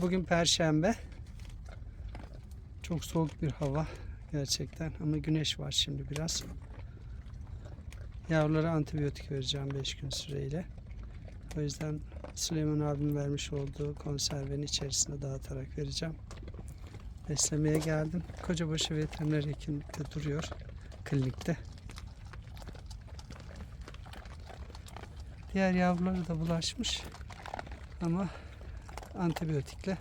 Bugün Perşembe. Çok soğuk bir hava gerçekten ama güneş var şimdi biraz. Yavrulara antibiyotik vereceğim 5 gün süreyle. O yüzden Süleyman abim vermiş olduğu konservenin içerisine dağıtarak vereceğim. Beslemeye geldim. Kocabaşı veteriner hekimlikte duruyor. Klinikte. Diğer yavruları da bulaşmış. Ama antibiyotikle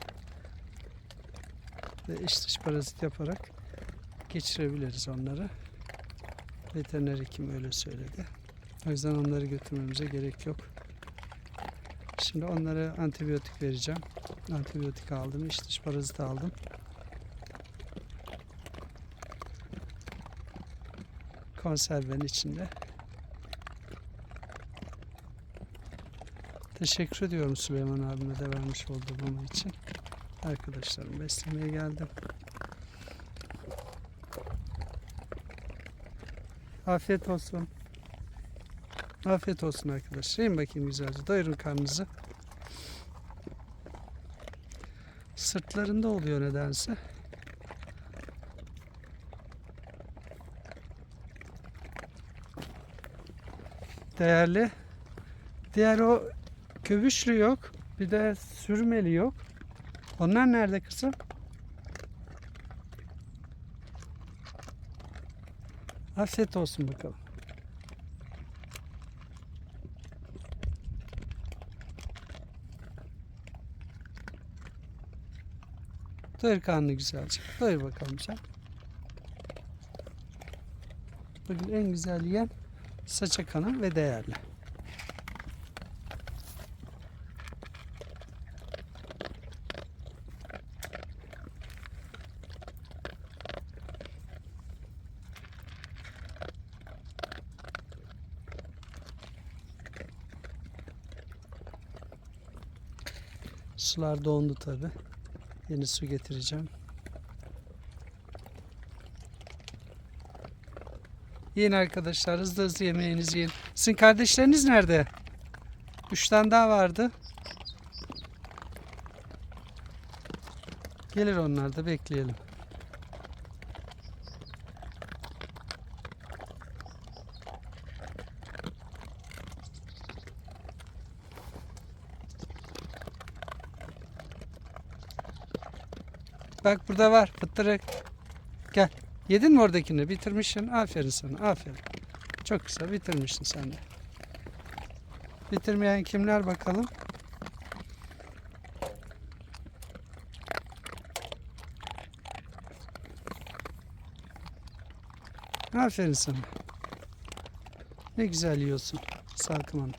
ve iç dış parazit yaparak geçirebiliriz onları. Veteriner hekim öyle söyledi. O yüzden onları götürmemize gerek yok. Şimdi onlara antibiyotik vereceğim. Antibiyotik aldım, iç dış parazit aldım. Konservenin içinde. Teşekkür ediyorum Süleyman abime de vermiş olduğu mama için. Arkadaşlarım beslemeye geldim. Afiyet olsun. Afiyet olsun arkadaşlar. Yiyin bakayım güzelce. Doyurun karnınızı. Sırtlarında oluyor nedense. Değerli. Diğer o köbüşlü yok. Bir de sürmeli yok. Onlar nerede kızım? Afiyet olsun bakalım. Doyur karnını güzelce. Doyur bakalım sen. Bugün en güzel yiyen saça kanan ve değerli. Sular dondu tabi. Yeni su getireceğim. Yiyin arkadaşlar hızlı hızlı yemeğinizi yiyin. Sizin kardeşleriniz nerede? Üç tane daha vardı. Gelir onlar da bekleyelim. Bak burada var fıttırık. Gel. Yedin mi oradakini? Bitirmişsin. Aferin sana. Aferin. Çok güzel bitirmişsin sen de. Bitirmeyen kimler bakalım? Aferin sana. Ne güzel yiyorsun Salkım Hanım.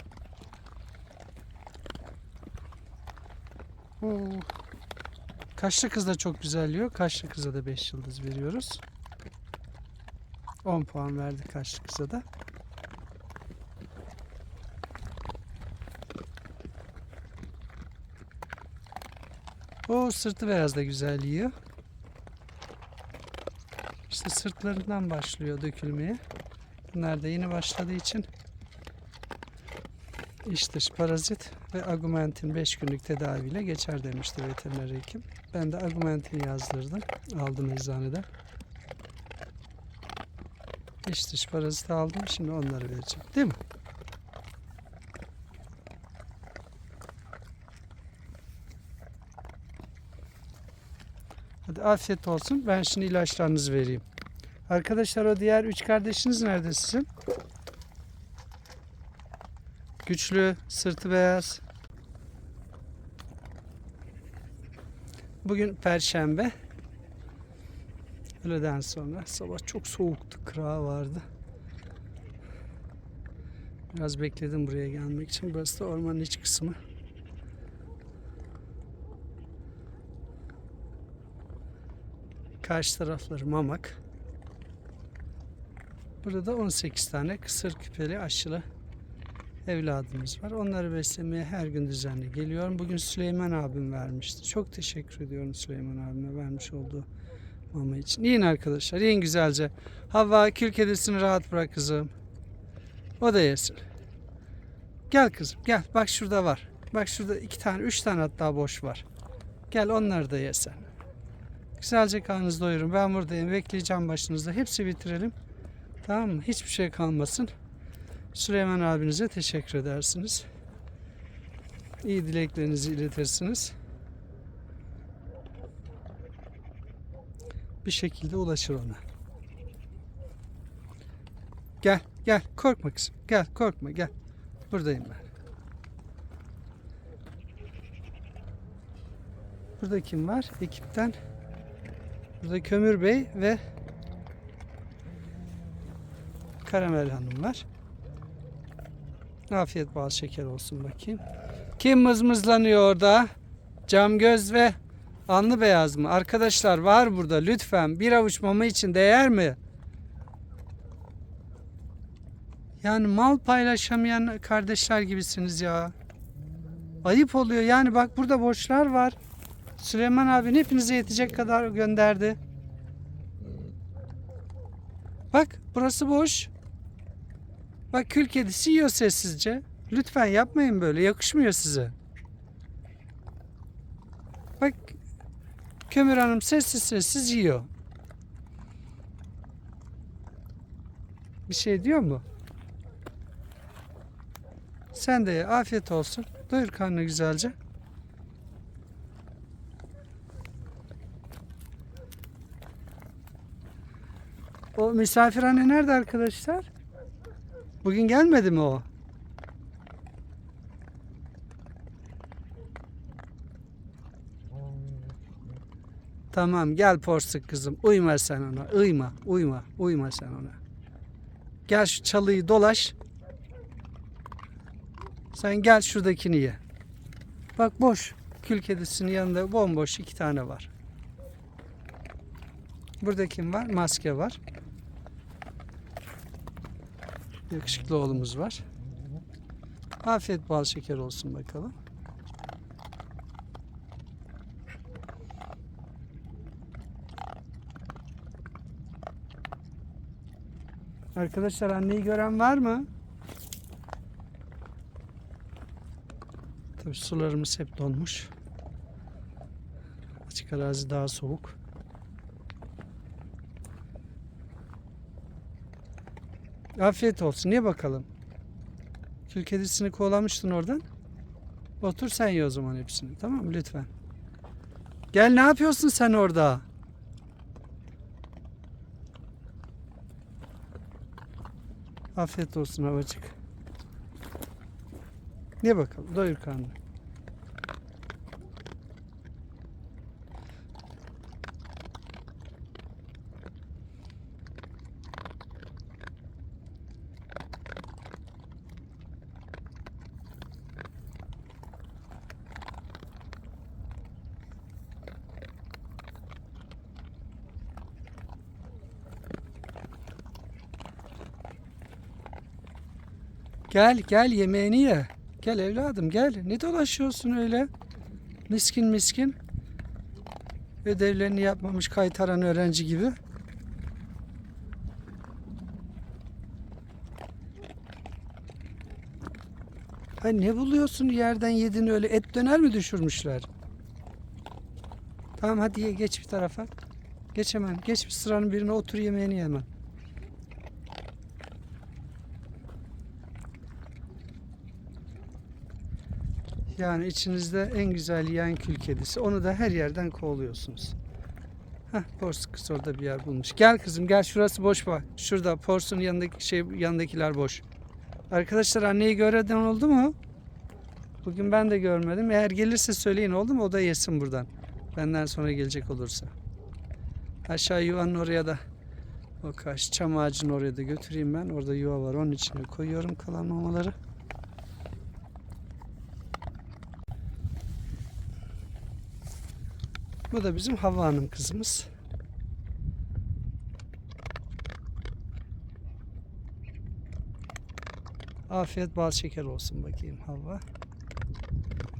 Oo. Kaşlı kız da çok güzel yiyor. Kaşlı kıza da 5 yıldız veriyoruz. 10 puan verdik kaşlı kıza da. O sırtı beyaz da güzel yiyor. İşte sırtlarından başlıyor dökülmeye. Bunlar da yeni başladığı için iç dış parazit ve agumentin 5 günlük tedaviyle geçer demişti veteriner hekim. Ben de agumentin yazdırdım. Aldım eczaneden. İç dış parazit aldım. Şimdi onları vereceğim. Değil mi? Hadi afiyet olsun. Ben şimdi ilaçlarınızı vereyim. Arkadaşlar o diğer üç kardeşiniz nerede sizin? Güçlü, sırtı beyaz. Bugün Perşembe. Öğleden sonra sabah çok soğuktu, kırağı vardı. Biraz bekledim buraya gelmek için. Burası da ormanın iç kısmı. Karşı tarafları Mamak. Burada da 18 tane kısır küpeli aşılı evladımız var. Onları beslemeye her gün düzenli geliyorum. Bugün Süleyman abim vermişti. Çok teşekkür ediyorum Süleyman abime vermiş olduğu mama için. Yiyin arkadaşlar. Yiyin güzelce. Havva kül kedisini rahat bırak kızım. O da yesin. Gel kızım gel. Bak şurada var. Bak şurada iki tane, üç tane hatta boş var. Gel onları da yesen. Güzelce karnınızı doyurun. Ben buradayım. Bekleyeceğim başınızda. Hepsi bitirelim. Tamam mı? Hiçbir şey kalmasın. Süleyman abinize teşekkür edersiniz. İyi dileklerinizi iletirsiniz. Bir şekilde ulaşır ona. Gel, gel. Korkma kızım. Gel, korkma, gel. Buradayım ben. Burada kim var? Ekipten. Burada Kömür Bey ve Karamel Hanım var. Afiyet bal şeker olsun bakayım. Kim mızmızlanıyor orada? Cam göz ve alnı beyaz mı? Arkadaşlar var burada lütfen bir avuç mama için değer mi? Yani mal paylaşamayan kardeşler gibisiniz ya. Ayıp oluyor yani bak burada borçlar var. Süleyman abin hepinize yetecek kadar gönderdi. Bak burası boş. Bak kül kedisi yiyor sessizce. Lütfen yapmayın böyle yakışmıyor size. Bak Kömür Hanım sessiz sessiz yiyor. Bir şey diyor mu? Sen de ye. Afiyet olsun. Doyur karnını güzelce. O misafirhane nerede arkadaşlar? Bugün gelmedi mi o? Tamam gel porsuk kızım. Uyma sen ona. Uyma, uyma, uyma sen ona. Gel şu çalıyı dolaş. Sen gel şuradakini ye. Bak boş. Kül kedisinin yanında bomboş iki tane var. Burada kim var? Maske var. Yakışıklı oğlumuz var. Afiyet bal şeker olsun bakalım. Arkadaşlar anneyi gören var mı? Tabii sularımız hep donmuş. Açık arazi daha soğuk. Afiyet olsun. Niye bakalım? Kül kedisini kovalamıştın oradan. Otur sen ye o zaman hepsini. Tamam mı? Lütfen. Gel ne yapıyorsun sen orada? Afiyet olsun havacık. Niye bakalım? Doyur karnını. Gel gel yemeğini ye. Gel evladım gel. Ne dolaşıyorsun öyle? Miskin miskin. Ödevlerini yapmamış kaytaran öğrenci gibi. Ay ne buluyorsun yerden yedin öyle et döner mi düşürmüşler? Tamam hadi ye geç bir tarafa. Geç hemen. Geç bir sıranın birine otur yemeğini ye hemen. Yani içinizde en güzel yiyen kül kedisi. Onu da her yerden kovalıyorsunuz. Heh, porsuk kız orada bir yer bulmuş. Gel kızım gel şurası boş bak. Şurada porsunun yanındaki şey yanındakiler boş. Arkadaşlar anneyi gören oldu mu? Bugün ben de görmedim. Eğer gelirse söyleyin oldu mu? O da yesin buradan. Benden sonra gelecek olursa. Aşağı yuvanın oraya da o kaş çam ağacının oraya da götüreyim ben. Orada yuva var. Onun içine koyuyorum kalan mamaları. Bu da bizim Havva Hanım kızımız. Afiyet bal şeker olsun bakayım Havva.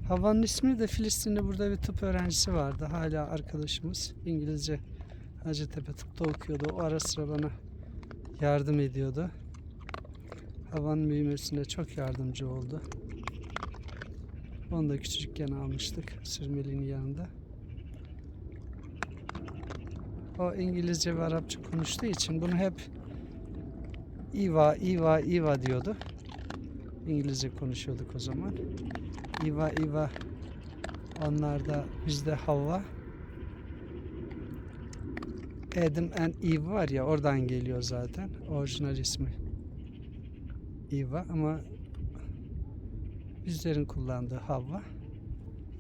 Havva'nın ismi de Filistin'de burada bir tıp öğrencisi vardı. Hala arkadaşımız. İngilizce Hacettepe tıpta okuyordu. O ara sıra bana yardım ediyordu. Havva'nın büyümesinde çok yardımcı oldu. Onu da küçücükken almıştık. Sürmeli'nin yanında. O İngilizce ve Arapça konuştuğu için bunu hep Iva, Iva, Iva diyordu. İngilizce konuşuyorduk o zaman. Iva, Iva. Onlar da bizde Havva. Adam and Eve var ya oradan geliyor zaten. Orijinal ismi. Eva ama bizlerin kullandığı Havva.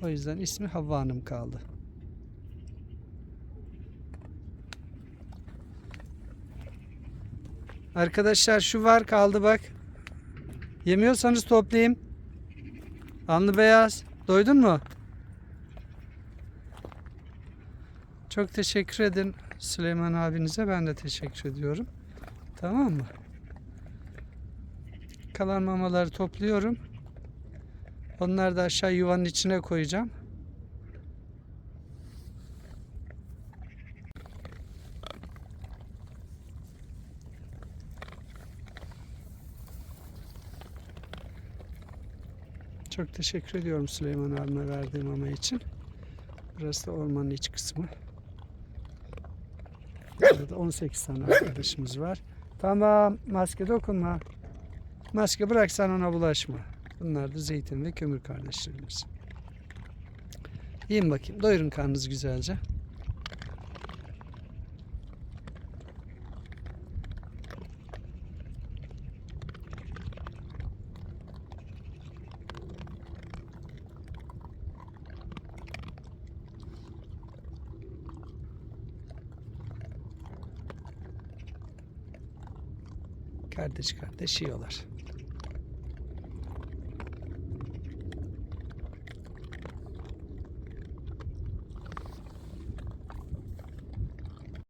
O yüzden ismi Havva Hanım kaldı. Arkadaşlar şu var kaldı bak. Yemiyorsanız toplayayım. Anlı beyaz. Doydun mu? Çok teşekkür edin Süleyman abinize. Ben de teşekkür ediyorum. Tamam mı? Kalan mamaları topluyorum. Onları da aşağı yuvanın içine koyacağım. Çok teşekkür ediyorum Süleyman abime verdiğim mama için. Burası da ormanın iç kısmı. Burada 18 tane arkadaşımız var. Tamam maske dokunma. Maske bırak sen ona bulaşma. Bunlar da zeytin ve kömür kardeşlerimiz. Yiyin bakayım. Doyurun karnınızı güzelce. Kardeş kardeş yiyorlar.